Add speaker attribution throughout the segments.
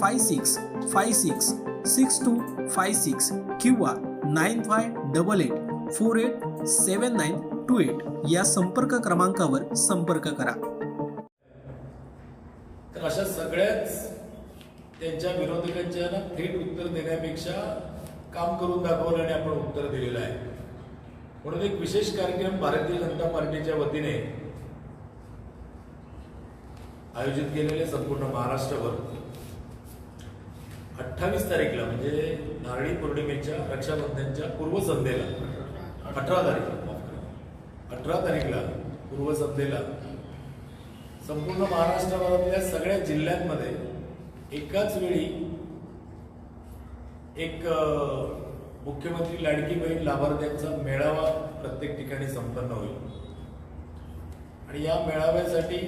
Speaker 1: five six five six six two five six किंवा nine five double eight four eight seven nine two eight या संपर्क क्रमांकावर संपर्क करा.
Speaker 2: तर अशा सगळ्याच त्यांच्या विरोधकांच्या थेट उत्तर देण्यापेक्षा काम करून दाखवलं आणि आपण उत्तर दिलेलं आहे. म्हणून एक विशेष कार्यक्रम भारतीय जनता पार्टीच्या वतीने आयोजित केलेले संपूर्ण महाराष्ट्रभर. अठ्ठावीस तारीखला म्हणजे नारळी पौर्णिमेच्या रक्षाबंधनच्या पूर्वसंध्येला. अठरा तारीख माफ करा. अठरा तारीखला पूर्वसंध्येला. संपूर्ण महाराष्ट्राभरातल्या सगळ्या जिल्ह्यांमध्ये एकाच वेळी एक मुख्यमंत्री लाडकी बहीण लाभार्थ्यांचा मेळावा प्रत्येक ठिकाणी संपन्न होईल. आणि या मेळाव्यासाठी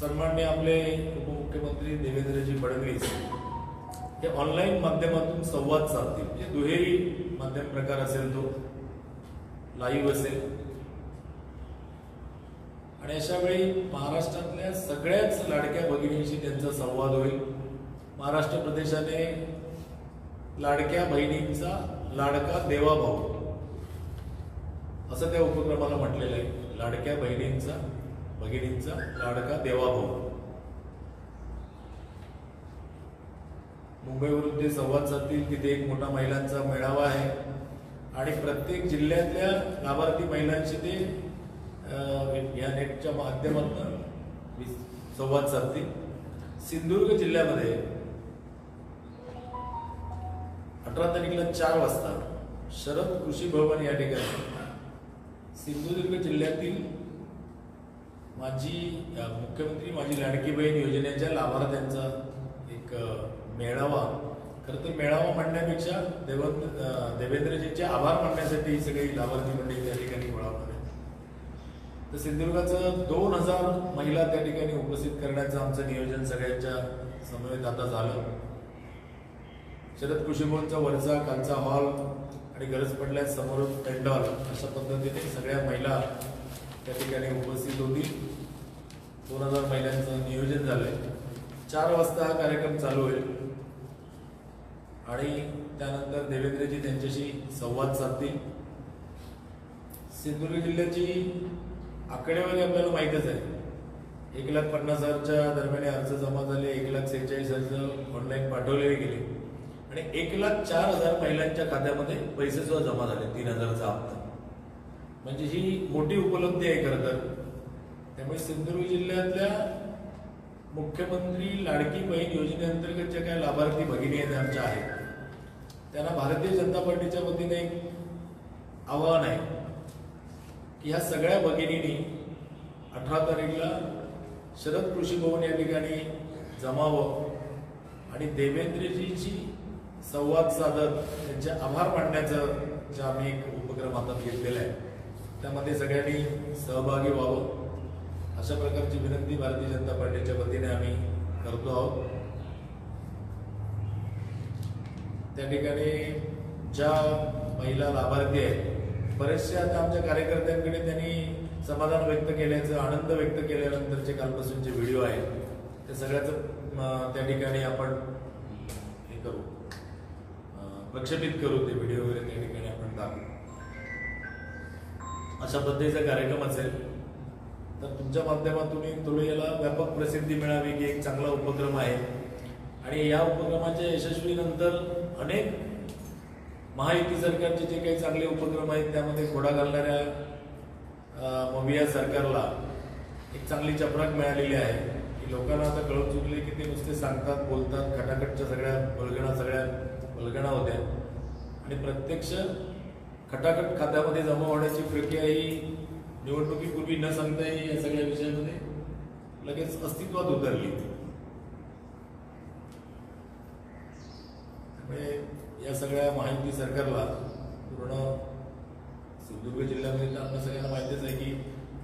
Speaker 2: सन्मान्य आपले उपमुख्यमंत्री देवेंद्रजी फडणवीस हे ऑनलाईन माध्यमातून संवाद साधतील. म्हणजे दुहेरी माध्यम प्रकार असेल तो. लाईव्ह असेल. आणि अशा वेळी महाराष्ट्रातल्या सगळ्याच लाडक्या भगिनींशी त्यांचा संवाद होईल. महाराष्ट्र प्रदेशाने लाडक्या बहिणींचा लाडका देवाभाऊ असं त्या उपक्रमाला म्हटलेलं आहे. लाडक्या बहिणींचा भगिनींचा लाडका देवाभाऊ मुंबईवरून ते संवाद साधतील तिथे एक मोठा महिलांचा मेळावा आहे. आणि प्रत्येक जिल्ह्यातल्या लाभार्थी महिलांशी ते या नेटच्या माध्यमातून संवाद साधतील. सिंधुदुर्ग जिल्ह्यामध्ये अठरा तारखेला चार वाजता शरद कृषी भवन या ठिकाणी सिंधुदुर्ग जिल्ह्यातील माझी मुख्यमंत्री माझी लाडकी बहीण योजनेच्या लाभार्थ्यांचा एक मेळावा. खरं तर मेळावा म्हणण्यापेक्षा देव देवेंद्रजींचे आभार मानण्यासाठी ही सगळी लाभार्थी मंडळी त्या ठिकाणी गोळा होणार आहे तर सिंधुदुर्गाचं दोन हजार महिला त्या ठिकाणी उपस्थित करण्याचं आमचं नियोजन सगळ्यांच्या समवेत आता झालं. शरद कृषी वरचा कालचा हॉल आणि गरज पडल्यास समोर पेंडॉल अशा पद्धतीने सगळ्या महिला त्या ठिकाणी उपस्थित होती. दोन हजार महिलांचं नियोजन झालंय. चार वाजता हा कार्यक्रम चालू होईल. आणि त्यानंतर देवेंद्रजी त्यांच्याशी संवाद साधतील. सिंधुदुर्ग जिल्ह्याची आकडेवारी आपल्याला माहीतच आहे. एक लाख पन्नास हजारच्या दरम्यान अर्ज जमा झाले एक लाख सेहेचाळीस हजार ऑनलाईन पाठवले गेले. आणि एक लाख चार हजार महिलांच्या खात्यामध्ये पैसे सुद्धा जमा झाले तीन हजारचा हप्ता. म्हणजे ही मोठी उपलब्धी आहे खरं तर. त्यामुळे सिंधुदुर्ग जिल्ह्यातल्या मुख्यमंत्री लाडकी बहीण योजनेअंतर्गत ज्या काही लाभार्थी भगिनी आहेत आमच्या आहेत त्यांना भारतीय जनता पार्टीच्या वतीने एक आव्हान आहे की ह्या सगळ्या भगिनींनी अठरा तारीखला शरद कृषी भवन या ठिकाणी जमावं आणि देवेंद्रजीची संवाद साधत त्यांचे आभार मानण्याचं जे आम्ही एक उपक्रम हातात घेतलेला आहे त्यामध्ये सगळ्यांनी सहभागी व्हावं. अशा प्रकारची विनंती भारतीय जनता पार्टीच्या वतीने आम्ही करतो आहोत. त्या ठिकाणी ज्या महिला लाभार्थी आहेत बरेचसे आता आमच्या कार्यकर्त्यांकडे त्यांनी समाधान व्यक्त केल्याचं आनंद व्यक्त केल्यानंतरचे कालपासूनचे व्हिडिओ आहेत. ते सगळ्याचं त्या ठिकाणी आपण हे करू. प्रक्षेपित करू ते व्हिडिओ वगैरे त्या ठिकाणी आपण दाखवू. अशा पद्धतीचा कार्यक्रम असेल. तर तुमच्या माध्यमातून तुला याला व्यापक प्रसिद्धी मिळावी की एक चांगला उपक्रम आहे. आणि या उपक्रमाच्या यशस्वीनंतर अनेक महायुती सरकारचे जे काही चांगले उपक्रम आहेत त्यामध्ये घोडा घालणाऱ्या मविया सरकारला एक चांगली चपराक मिळालेली आहे. की लोकांना आता कळत चुकले की ते नुसते सांगतात बोलतात खटाखटच्या सगळ्या बलगणा सगळ्या बलगणा होत्या. आणि प्रत्यक्ष खटाखट खात्यामध्ये जमा होण्याची प्रक्रिया ही निवडणुकीपूर्वी न सांगताही या सगळ्या विषयामध्ये लगेच अस्तित्वात उतरली. त्यामुळे या सगळ्या माहिती सरकारला पूर्ण सिंधुदुर्ग जिल्ह्यामध्ये तर आपल्या सगळ्यांना माहितीच आहे की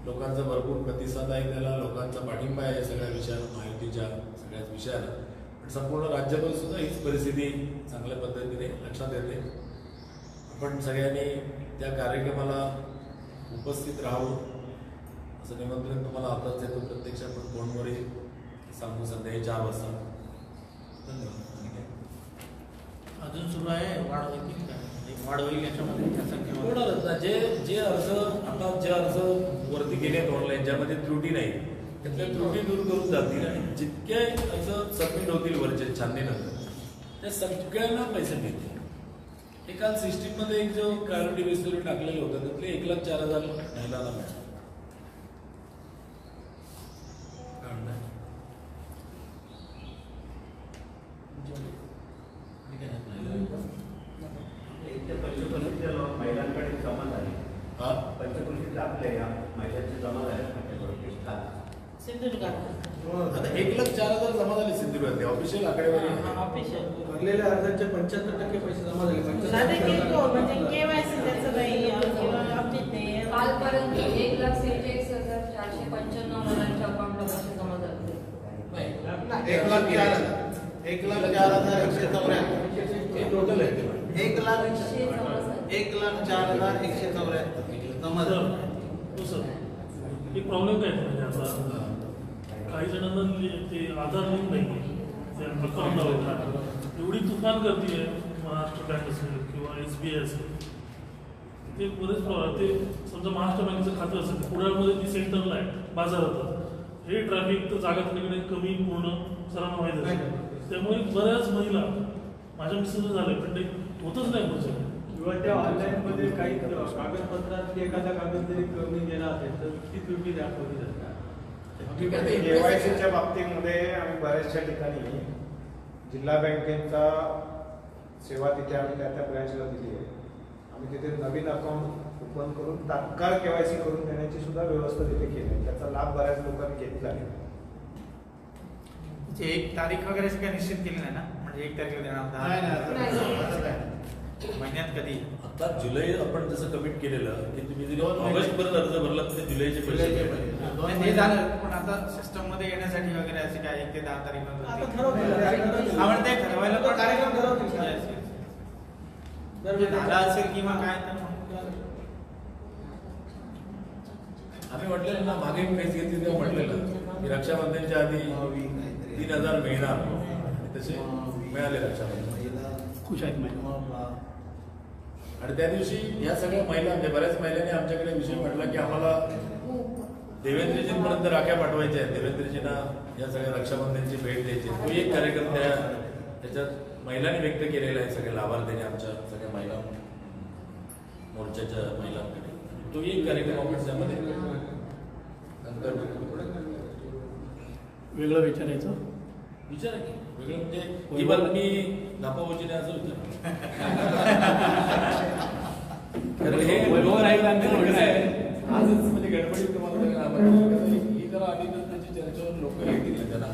Speaker 2: लोकांचा भरपूर प्रतिसाद आहे त्याला लोकांचा पाठिंबा आहे या सगळ्या विषयाला माहितीच्या सगळ्याच विषयाला पण संपूर्ण राज्यभर सुद्धा हीच परिस्थिती चांगल्या पद्धतीने लक्षात येते. आपण सगळ्यांनी त्या कार्यक्रमाला उपस्थित राहावं असं निमंत्रण तुम्हाला आताच देतो प्रत्यक्ष आपण फोनवर सांगू संध्याकाळी चार वाजता. धन्यवाद?
Speaker 3: अजून सुरू आहे वाढ होईल का एक वाढ होईल याच्यामध्ये त्या संख्येमध्ये
Speaker 2: होणारच ना. जे जे अर्ज आता जे अर्ज वरती गेलेत ऑनलाईन ज्यामध्ये त्रुटी नाही त्यातल्या त्रुटी दूर करून जातील. आणि जितके अर्ज सबमिट होतील वरचे छाननीनंतर त्या सगळ्यांना पैसे मिळतील. काल सिस्टीममध्ये एक जो प्रायोरिटी बेसवर टाकलेलं होतं त्यातले एक लाख चार हजार महिलांना मिळाले हा?
Speaker 4: पंचकृषीच्या आपल्या या महिलांची जमा झाली पंचकृषी खात
Speaker 3: सिंधुदुर्गात
Speaker 2: आता एक लाख चार हजार जमा झाले सिंधुदुर्गात ऑफिशियल आकडेवारी.
Speaker 3: ऑफिशियल
Speaker 5: भरलेल्या अर्जाचे पंच्याहत्तर टक्के पैसे जमा झाले.
Speaker 6: किरकोळ म्हणजे केवायसी त्याचं किंवा अपडेट नाही
Speaker 7: कालपर्यंत एक लाख सेहेचाळीस हजार चारशे पंच्याण्णव अकाउंटला पैसे जमा झाले.
Speaker 2: नाही.
Speaker 5: एक लाख चार हजार. एक लाख चार हजार एकशे चौऱ्याहत्तर
Speaker 2: हे टोटल आहे. ते.
Speaker 5: एक लाख. एक लाख चार हजार एकशे चौऱ्याहत्तर जमा झाले
Speaker 8: हो प्रॉब्लेम काय आहे म्हणजे आता. काही जणांना लि- ते आधार लिंक नाही ते एवढी तुफान गर्दी आहे महाराष्ट्र बँक असेल किंवा एस बी आय असेल. ते बरेच ते समजा महाराष्ट्र बँकेचं खातं असेल पुण्यामध्ये ती सेंटरला आहे बाजारात. हे ट्रॅफिक तर जागा तिकडे कमी पूर्ण सर्वांना माहीत आहे त्यामुळे बऱ्याच महिला माझ्या मिस्टर झाले पण ते होतच नाही पुढचं.
Speaker 9: किंवा त्या ऑनलाईन मध्ये काही कागदपत्रात एखादा कागद जरी कमी गेला असेल तर ती त्रुटी दाखवली जाते.
Speaker 2: ठीक आहे,
Speaker 10: केवायसीच्या बाबतीमध्ये आम्ही बऱ्याचशा ठिकाणी जिल्हा बँकेचा सेवा तिथे आम्ही त्या त्या ब्रँचला दिली आहे. आम्ही तिथे नवीन अकाउंट ओपन करून तात्काळ केवायसी करून देण्याची सुद्धा व्यवस्था तिथे केली आहे. त्याचा लाभ बऱ्याच लोकांनी घेतला आहे.
Speaker 3: म्हणजे एक तारीख वगैरे काही निश्चित केली नाही ना? म्हणजे एक तारखेला देणार. महिन्यात कधी?
Speaker 2: आता जुलै आपण जसं कमिट केलेलं की तुम्ही जरी. ऑगस्ट पर्यंत अर्ज भरला तर जुलैचे पैसे
Speaker 3: ते. झालं. पण आता सिस्टममध्ये येण्यासाठी वगैरे असे काय एक ते दहा तारीख. आपण ते. ठरवायला
Speaker 5: तो कार्यक्रम ठरवतील
Speaker 3: म्हणजे झाला असेल किंवा काय तर मग.
Speaker 2: आम्ही म्हटलेलं ना मागे एक फेज घेतली तेव्हा म्हटलेलं की रक्षाबंधनच्या आधी तीन हजार मिळणार. तसे मिळाले रक्षाबंधन.
Speaker 5: खुश आहेत महिला.
Speaker 2: आणि त्या दिवशी या सगळ्या महिला म्हणजे बऱ्याच महिलांनी आमच्याकडे विषय म्हटला की आम्हाला देवेंद्रजींपर्यंत राख्या पाठवायच्या आहेत देवेंद्रजींना या सगळ्या रक्षाबंधनची भेट द्यायची. तो एक कार्यक्रम त्या त्याच्यात महिलांनी व्यक्त केलेला आहे सगळ्या लाभार्थ्यांनी आमच्या सगळ्या महिला मोर्चाच्या महिलांकडे तो एक कार्यक्रम आपण त्यामध्ये करू.
Speaker 5: वेगळं विचारायचं
Speaker 2: विचारा की ही बातमी नापावजीने असं विचार हे
Speaker 5: वैभव नाईकांचं म्हणणं आहे.
Speaker 2: आजच म्हणजे तुम्हाला ही जरा आधी तर त्याची चर्चेवर लोक येतील त्यांना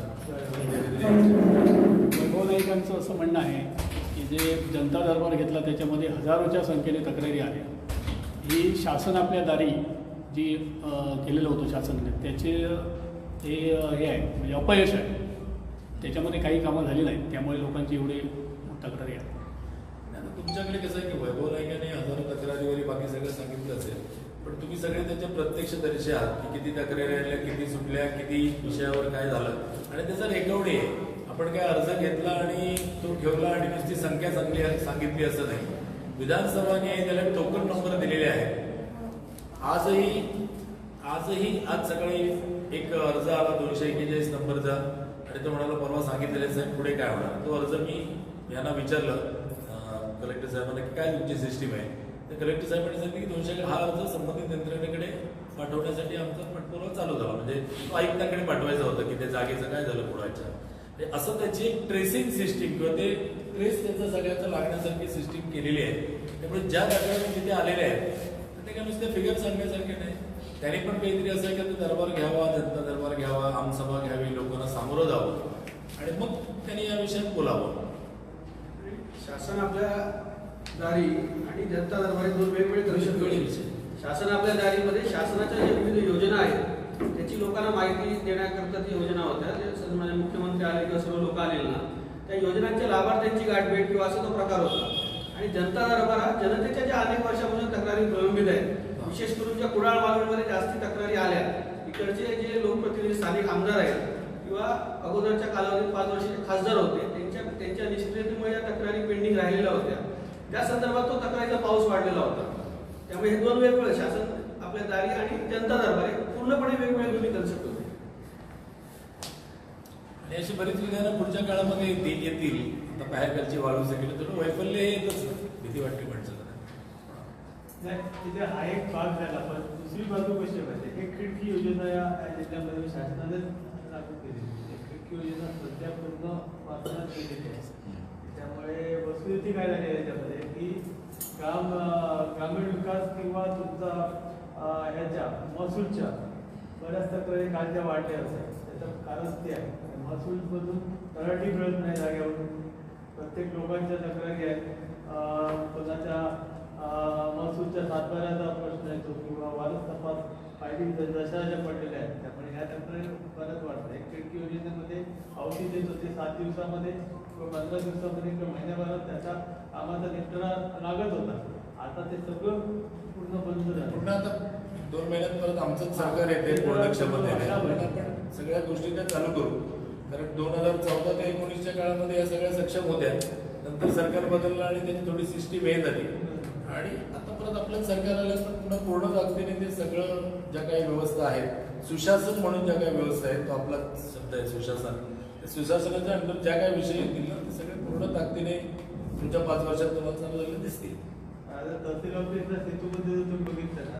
Speaker 11: वैभव नाईकांचं असं म्हणणं आहे की जे जनता दरबार घेतला त्याच्यामध्ये हजारोच्या संख्येने तक्रारी आहे ही शासन आपल्या दारी जी केलेलं होतं शासनाने त्याचे हे अं, हे आहे म्हणजे अपयश आहे त्याच्यामध्ये काही कामं झालेली नाहीत. त्यामुळे लोकांची एवढी तक्रारी आहे.
Speaker 2: तुमच्याकडे कसं आहे की वैभव नाईकाने हजारो तक्रारीवरी बाकी सगळं सांगितलं असेल पण तुम्ही सगळे त्याच्या प्रत्यक्षदर्शी आहात की किती तक्रारी आल्या किती सुटल्या किती विषयावर काय झालं. आणि त्याचा रेकॉर्ड आहे. आपण काय अर्ज घेतला आणि तो ठेवला आणि नुसती संख्या चांगली सांगितली असं नाही. विधानसभाने त्याला टोकन नंबर दिलेले आहेत. आजही आजही आज सकाळी एक अर्ज आला दोनशे एक्केचाळीस नंबरचा. आणि तो म्हणाला परवा सांगितलेले साहेब पुढे काय होणार? तो अर्ज मी यांना विचारलं. कलेक्टर साहेबांना की काय तुमची सिस्टीम आहे? तर कलेक्टर साहेबांनी सांगितलं की दोनशे हा अर्ज संबंधित यंत्रणेकडे पाठवण्यासाठी आमचा पाठपुरावा चालू झाला. म्हणजे तो आयुक्तांकडे पाठवायचा होता की त्या जागेचं काय झालं पुढाच्या. असं त्याची एक ट्रेसिंग सिस्टीम किंवा ते ट्रेस त्यांचं सगळ्याचं लागण्यासारखी सिस्टीम केलेली आहे. त्यामुळे ज्या जागेवर तिथे आलेले आहेत तर ते काय नुसते फिगर सांगण्यासारखे नाही. त्यांनी पण काहीतरी असं की तो दरबार घ्यावा जनता दरबार घ्यावा आमसभा घ्यावी लोकांना सामोरं जावं. आणि मग त्यांनी या विषयात बोलावं.
Speaker 5: शासन आपल्या दारी आणि जनता दरबारी दोन वेगवेगळे
Speaker 2: विषय.
Speaker 5: शासन आपल्या दारीमध्ये शासनाच्या ज्या विविध योजना आहेत त्याची लोकांना माहिती देण्याकरता ती योजना होत्या म्हणजे मुख्यमंत्री आले किंवा सर्व लोक आलेले ना त्या योजनांच्या लाभार्थ्यांची गाठभेट किंवा असा तो प्रकार होता. आणि जनता दरबार हा जनतेच्या ज्या अनेक वर्षापासून तक्रारी प्रलंबित आहेत विशेष करून ज्या कुडाळ वाघांमध्ये जास्ती तक्रारी आल्या इकडचे जे लोकप्रतिनिधी स्थानिक आमदार आहेत किंवा अगोदरच्या कालावधीत पाच वर्षाचे खासदार होते त्यांच्या त्यांच्या निष्क्रियतेमुळे या तक्रारी पेंडिंग राहिलेल्या होत्या. त्या संदर्भात तो तक्रारीचा पाऊस वाढलेला होता. त्यामुळे हे दोन वेगवेगळे शासन आपल्या दारी आणि जनता दरबार पूर्णपणे वेगवेगळे दोन्ही कन्सेप्ट होते.
Speaker 2: आणि अशी बरीच विधानं पुढच्या काळामध्ये येतील येतील आता बाहेरकडची वाढू शकेल तर वैफल्य येतच. भीती वाटते माणसाला.
Speaker 9: तिथे हा एक भाग झाला पण दुसरी बाजू कशी पाहिजे हे एक खिडकी योजना या जिल्ह्यामध्ये शासनाने लागू केली. एक खिडकी योजना सध्या पूर्ण वाचनात केलेली आहे. त्यामुळे वस्तुस्थिती काय झाली आहे याच्यामध्ये? की ग्राम ग्रामीण विकास किंवा तुमचा ह्याच्या महसूलच्या बऱ्याच तक्रारी कालच्या वाढल्या असेल त्याचं कारण ते आहे. महसूलमधून तलाठी मिळत नाही जागेवरून. प्रत्येक लोकांच्या तक्रारी आहेत. कोणाच्या फायली दशाच्या पडलेल्या आहेत त्यामुळे ह्या तक्रारी बऱ्याच वाढतात एक खिडकी योजनेमध्ये अवधी देत होते. सात दिवसामध्ये किंवा पंधरा दिवसामध्ये किंवा महिन्याभरात त्याचा कामाचा निष्ठरा लागत होता. आता ते सगळं पूर्ण बंद झालं.
Speaker 2: पुन्हा आता दोन महिन्यात परत आमचंच सरकार येते पूर्णक्षमध्ये आपण सगळ्या गोष्टी त्या चालू करू. कारण दोन हजार चौदा ते एकोणीसच्या काळामध्ये या सगळ्या सक्षम होत्या. नंतर सरकार बदललं आणि त्याची थोडी सिस्टीम हे झाली आणि आता परत आपलं सरकार आलं तर पुन्हा पूर्ण ताकदीने ते सगळं ज्या काही व्यवस्था आहेत सुशासन म्हणून ज्या काही व्यवस्था आहेत तो आपला शब्द आहे सुशासन. सुशासनाच्या अंडर ज्या काही विषय येतील ना ते सगळे पूर्ण ताकदीने तुमच्या पाच वर्षात तुम्हाला चालू दिसतील.
Speaker 9: आता तहसील ऑफिसला सेतूमध्ये तुम्ही बघितलं